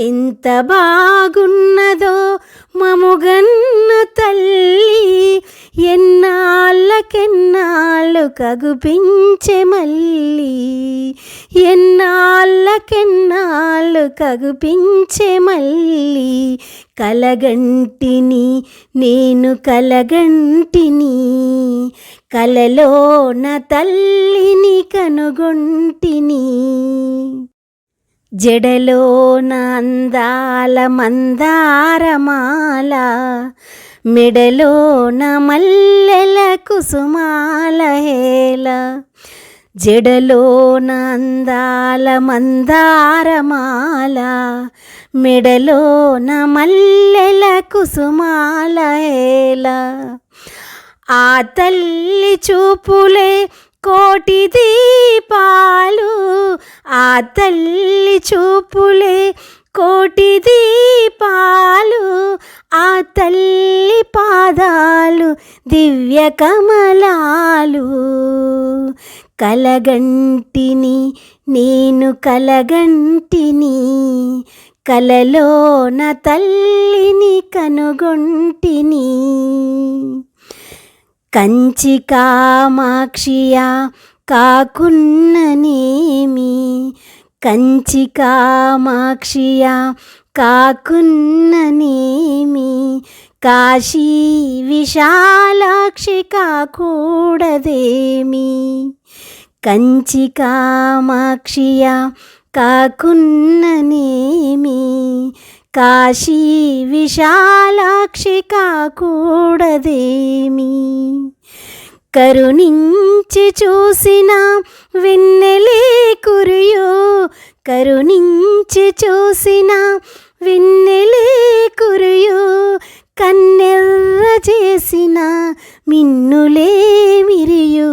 ఎంత బాగున్నదో మముగన్న తల్లి ఎన్నాళ్ళకెన్నాళ్ళు కగుపించే మళ్ళీ ఎన్నాళ్ళకెన్నాళ్ళు కగుపించే మళ్ళీ కలగంటిని నేను కలగంటిని. కలలోన తల్లిని కనుగొంటిని. జడలో నందాల మందారమాల మెడలోన మల్లెల కుసుమాల హేల జడలోన అందాల మందారమాల మెడలోన మల్లెల కుసుమాల హేల ఆ తల్లి చూపులే కోటి దీపాలు ఆ తల్లి చూపులే కోటి దీపాలు ఆ తల్లి పాదాలు దివ్య కమలాలు. కలగంటిని నేను కలగంటిని కలలోన తల్లిని కనుగొంటిని. కంచి కామాక్షియా కాకున్ననేమి కంచి కామాక్షియ కాకున్ననేమి కాశీ విశాలాక్షి కాకూడదేమి. కంచి కామాక్షియ కాకున్ననేమి కాశీ విశాలాక్షి కాకూడదేమి. కరుణించి చూసిన వెన్నెలే కురియో. కరుణించి చూసిన వెన్నెలే కురియో. కన్నెర్ర చేసిన మిన్నులే మిరియు.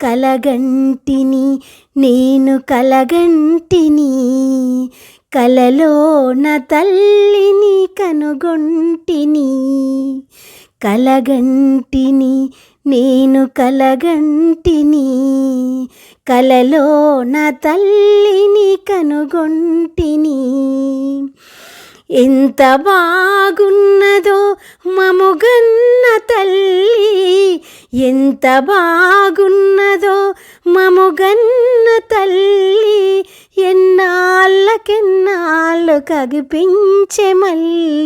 కలగంటిని నేను కలగంటిని. కలలోన తల్లిని కనుగొంటిని. కలగంటిని నేను కలగంటిని కలలోన తల్లిని కనుగొంటిని. ఎంత బాగున్నదో మముగన్న తల్లి ఎంత బాగున్నదో మముగన్న తల్లి ఎన్నాళ్ళకెన్నాళ్ళు కగిపించే మళ్ళీ